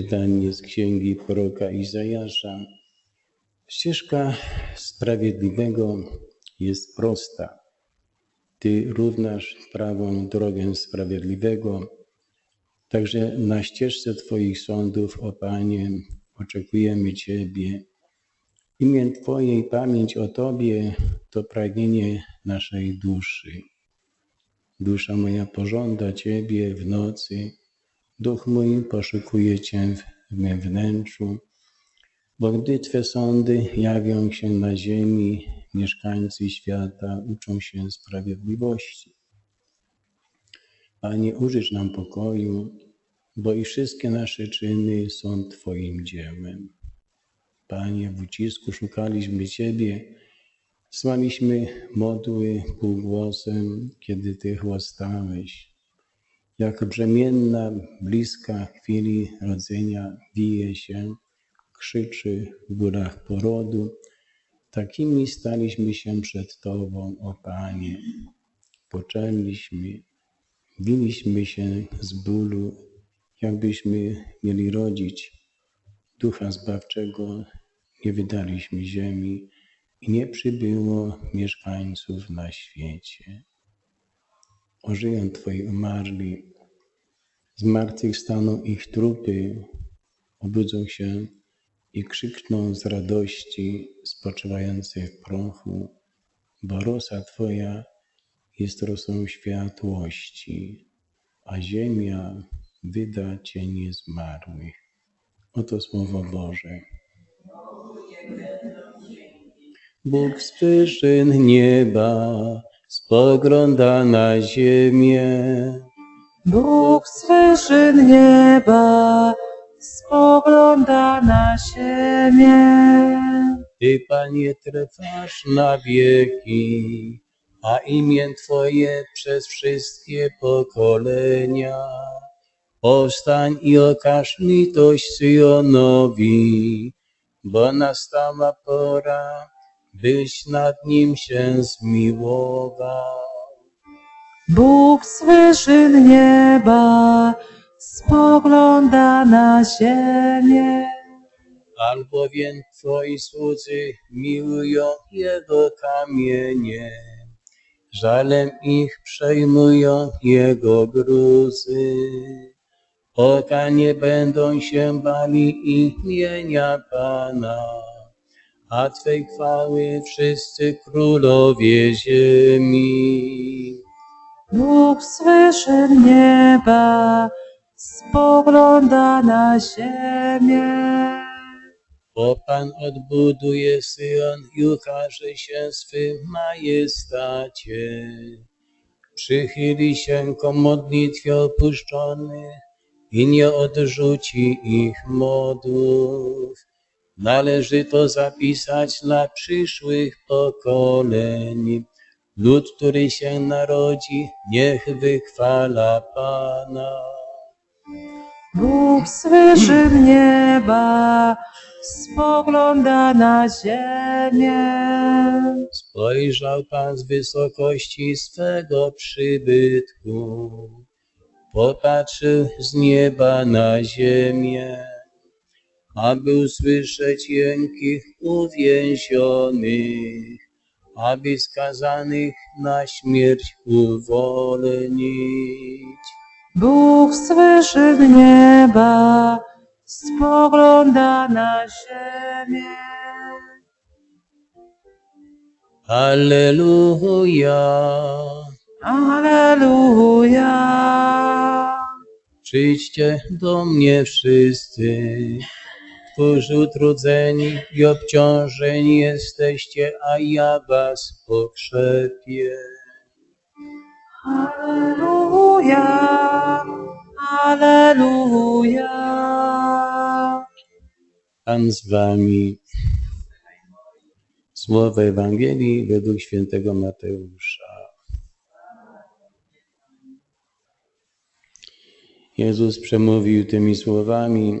Czytanie z księgi proroka Izajasza. Ścieżka sprawiedliwego jest prosta. Ty równasz prawą drogę sprawiedliwego. Także na ścieżce Twoich sądów, o Panie, oczekujemy Ciebie. Imię Twoje i pamięć o Tobie to pragnienie naszej duszy. Dusza moja pożąda Ciebie w nocy, duch mój poszukuje Cię w mym wnętrzu, bo gdy Twe sądy jawią się na ziemi, mieszkańcy świata uczą się sprawiedliwości. Panie, użycz nam pokoju, bo i wszystkie nasze czyny są Twoim dziełem. Panie, w ucisku szukaliśmy Ciebie, Słaliśmy modły półgłosem, kiedy Ty chłostałeś. Jak brzemienna, bliska chwili rodzenia wije się, krzyczy w górach porodu, takimi staliśmy się przed Tobą, o Panie. Poczęliśmy, biliśmy się z bólu, jakbyśmy mieli rodzić. Ducha Zbawczego nie wydaliśmy ziemi, i nie przybyło mieszkańców na świecie. Ożyją Twoi umarli, z martwych staną ich trupy, obudzą się i krzykną z radości spoczywający w prochu, bo rosa Twoja jest rosą światłości, a ziemia wyda cienie zmarłych. Oto Słowo Boże. Bóg z nieba spogląda na ziemię. Bóg z wyżyn nieba spogląda na ziemię. Ty, Panie, trwasz na wieki, a imię Twoje przez wszystkie pokolenia. Powstań i okaż litość Syjonowi, bo nastała pora, byś nad nim się zmiłował. Bóg z wyżyn nieba spogląda na ziemię. albowiem Twoi słudzy miłują Jego kamienie, żalem ich przejmują Jego gruzy. Oka nie będą się bali imienia Pana, a Twej chwały wszyscy królowie ziemi. Bóg wyżyn nieba spogląda na ziemię. Bo Pan odbuduje Syjon i ukaże się swym majestacie. Przychyli się ku modlitwie opuszczonych i nie odrzuci ich modłów. Należy to zapisać dla przyszłych pokoleń. Lud, który się narodzi, niech wychwala Pana. Bóg wyżyn nieba spogląda na ziemię. Spojrzał Pan z wysokości swego przybytku, popatrzył z nieba na ziemię, aby usłyszeć jęki uwięzionych, aby skazanych na śmierć uwolnić. Bóg z wyżyn nieba spogląda na ziemię. Alleluja! Aleluja. Przyjdźcie do mnie wszyscy, którzy utrudzeni i obciążeni jesteście, a ja was pokrzepię. Aleluja. Aleluja. Pan z wami. Słowo Ewangelii według świętego Mateusza. Jezus przemówił tymi słowami: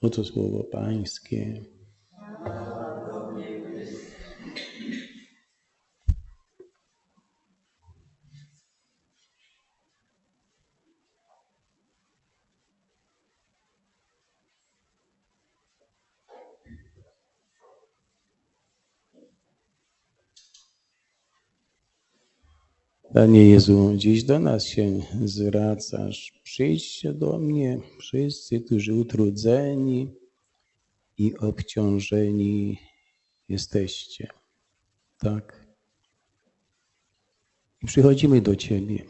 Oto słowo Pańskie. Panie Jezu, dziś do nas się zwracasz. Przyjdźcie do mnie, wszyscy, którzy utrudzeni i obciążeni jesteście. Tak. I przychodzimy do Ciebie.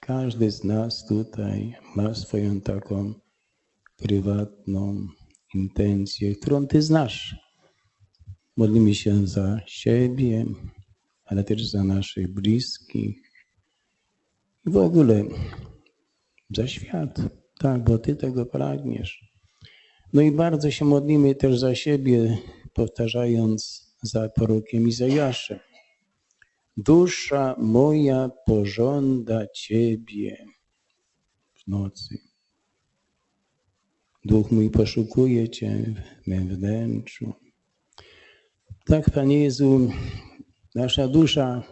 Każdy z nas tutaj ma swoją taką prywatną intencję, którą Ty znasz. Modlimy się za siebie, ale też za naszych bliskich i w ogóle za świat. Tak, bo Ty tego pragniesz. No i bardzo się modlimy też za siebie, powtarzając za prorokiem Izajaszem. Dusza moja pożąda Ciebie w nocy. Duch mój poszukuje Cię w mym wnętrzu. Tak, Panie Jezu, nasza dusza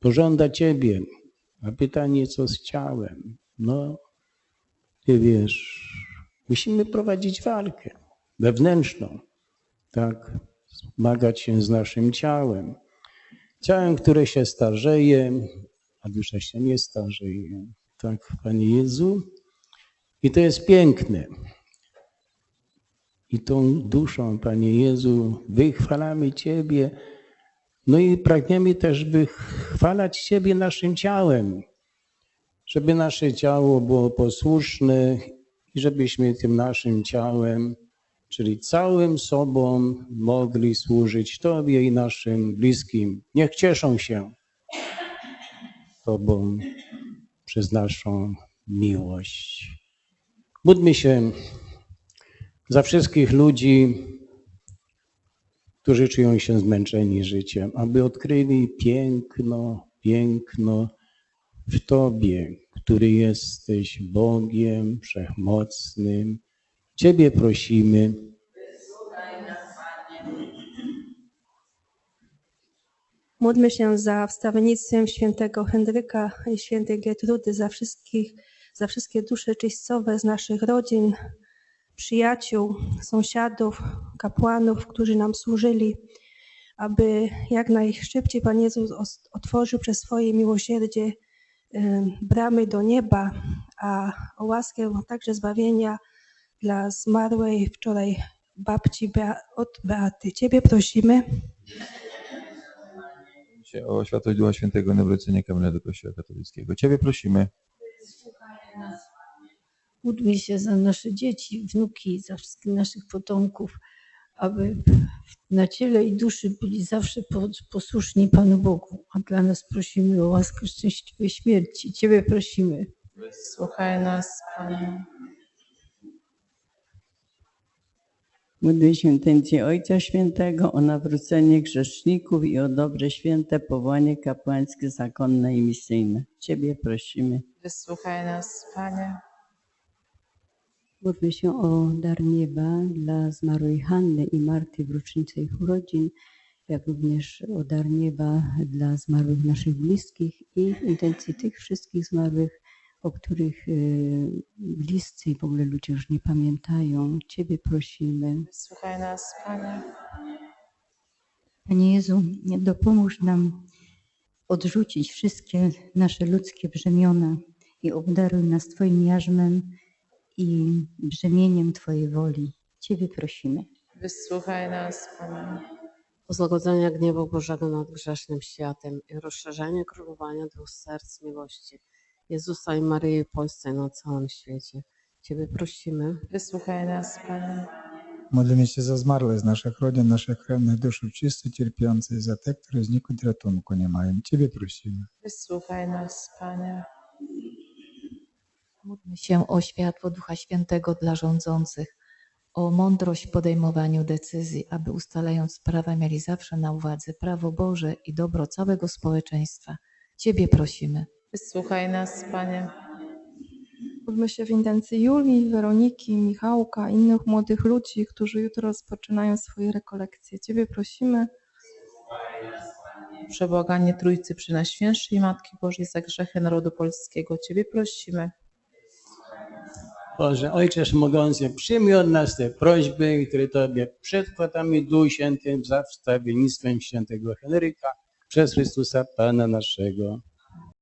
pożąda Ciebie. A pytanie, co z ciałem? No, Ty wiesz, musimy prowadzić walkę wewnętrzną, tak? Zmagać się z naszym ciałem. Ciałem, które się starzeje, a dusza się nie starzeje. Tak, Panie Jezu. I to jest piękne. I tą duszą, Panie Jezu, wychwalamy Ciebie. No i pragniemy też, by chwalać Ciebie naszym ciałem, żeby nasze ciało było posłuszne i żebyśmy tym naszym ciałem, czyli całym sobą, mogli służyć Tobie i naszym bliskim. Niech cieszą się Tobą przez naszą miłość. Módlmy się za wszystkich ludzi, którzy czują się zmęczeni życiem, aby odkryli piękno, piękno w Tobie, który jesteś Bogiem Wszechmocnym. Ciebie prosimy. Módlmy się za wstawiennictwem świętego Henryka i świętej Gertrudy, za wszystkich, za wszystkie dusze czyścowe z naszych rodzin, przyjaciół, sąsiadów, kapłanów, którzy nam służyli, aby jak najszybciej Pan Jezus otworzył przez swoje miłosierdzie bramy do nieba, a o łaskę także zbawienia dla zmarłej wczoraj babci Bea- od Beaty. Ciebie prosimy. o światłość Ducha Świętego nawrócenie Kamila do Kościoła katolickiego. Ciebie prosimy. Módlmy się za nasze dzieci, wnuki, za wszystkich naszych potomków, aby na ciele i duszy byli zawsze po- posłuszni Panu Bogu. A dla nas prosimy o łaskę szczęśliwej śmierci. Ciebie prosimy. Słuchaj nas, Panie. Módlmy się intencję Ojca Świętego o nawrócenie grzeszników i o dobre święte powołanie kapłańskie, zakonne i misyjne. Ciebie prosimy. Wysłuchaj nas, Panie. Módlmy się o dar nieba dla zmarłej Hanny i Marty w rocznicę ich urodzin, jak również o dar nieba dla zmarłych naszych bliskich i w intencji tych wszystkich zmarłych, o których y, bliscy i w ogóle ludzie już nie pamiętają. Ciebie prosimy. Wysłuchaj nas, Panie. Panie Jezu, dopomóż nam odrzucić wszystkie nasze ludzkie brzemiona i obdaruj nas Twoim jarzmem i brzemieniem Twojej woli. Ciebie prosimy. Wysłuchaj nas, Panie. o złagodzenie gniewu Bożego nad grzesznym światem i rozszerzenie królowania dwóch serc miłości Jezusa i Maryi Polsce i na całym świecie. Ciebie prosimy. Wysłuchaj nas, Panie. Modlimy się za zmarłych z naszych rodzin, naszych krewnych dusz, wszyscy cierpiący, za te, które znikąd ratunku nie mają. Ciebie prosimy. Wysłuchaj nas, Panie. Módlmy się o światło Ducha Świętego dla rządzących, o mądrość w podejmowaniu decyzji, aby ustalając prawa mieli zawsze na uwadze prawo Boże i dobro całego społeczeństwa. Ciebie prosimy. Wysłuchaj nas, Panie. Módlmy się w intencji Julii, Weroniki, Michałka, innych młodych ludzi, którzy jutro rozpoczynają swoje rekolekcje. Ciebie prosimy. Przebłaganie Trójcy Przenajświętszej Matki Bożej za grzechy narodu polskiego. Ciebie prosimy. Boże, Ojcze Wszechmogący, przyjmij od nas te prośby, które Tobie przedkładamy Duchu Świętym za wstawiennictwem świętego Henryka przez Chrystusa Pana naszego.